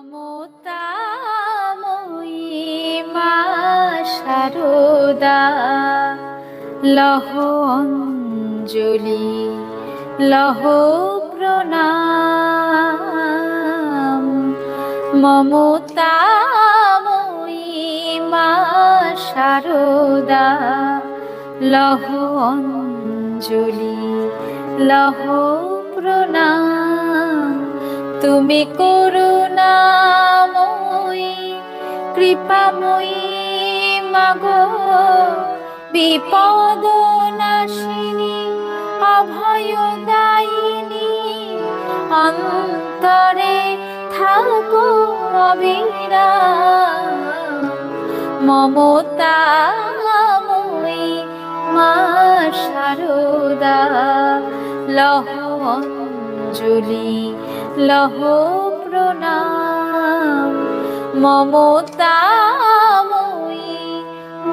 মমতাময়ী মা শারদা লহ প্রণাম। মমতাময়ী মা শারদা লহ অঞ্জলি লহ প্রণাম। তুমি করুণাময়ী, কৃপাময়ী, মাগো বিপদ নাশিনী অভয়দায়িনী, অন্তরে থাকো অবিরাম মমতাময়ী মা শারদা লহ অঞ্জলি লহ প্রণাম। মই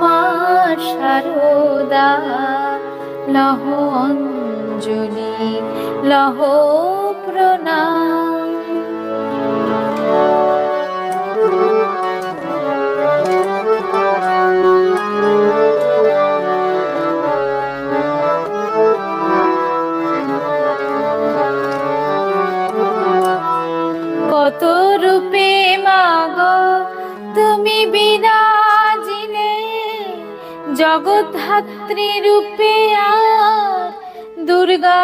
মা শারদা লহ অঞ্জলি লহ প্রণাম। তুমি বিরাজিলে জগদ্ধাত্রী রূপে দুর্গা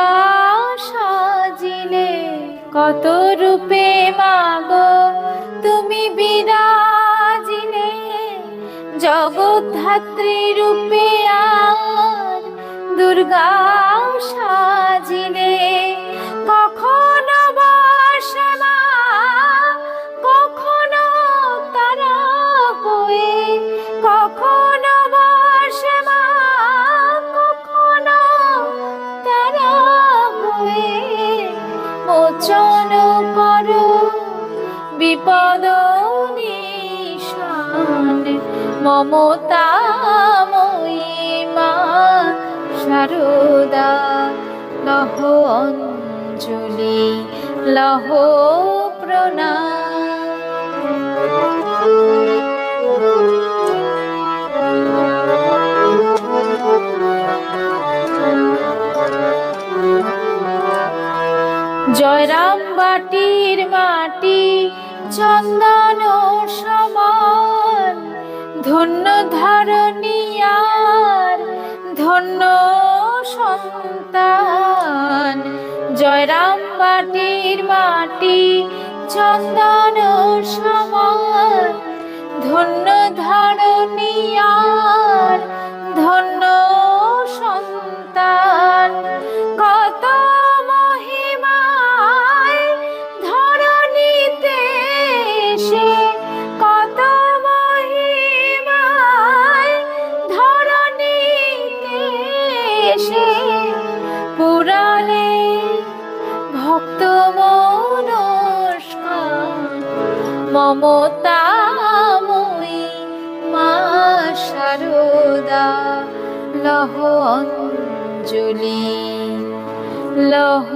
সাজিলে কত রূপে মাগো? তুমি বিরাজিলে জগদ্ধাত্রী রূপে দুর্গা সাজিলে বিপদ নিশান মমতাময়ী মা শারদা লহ অঞ্জলি লহ প্রণাম। জয়রাম বাটির মাটি চন্দন সমান ধন্য ধরণিয়ার ধন্য সন্তান। জয়রাম বাটির মাটি চন্দন সমান ধন্য ধরণিয়ার ভক্ত মনস্ক মমতাময়ী মা শারদা লহ অঞ্জলি লহ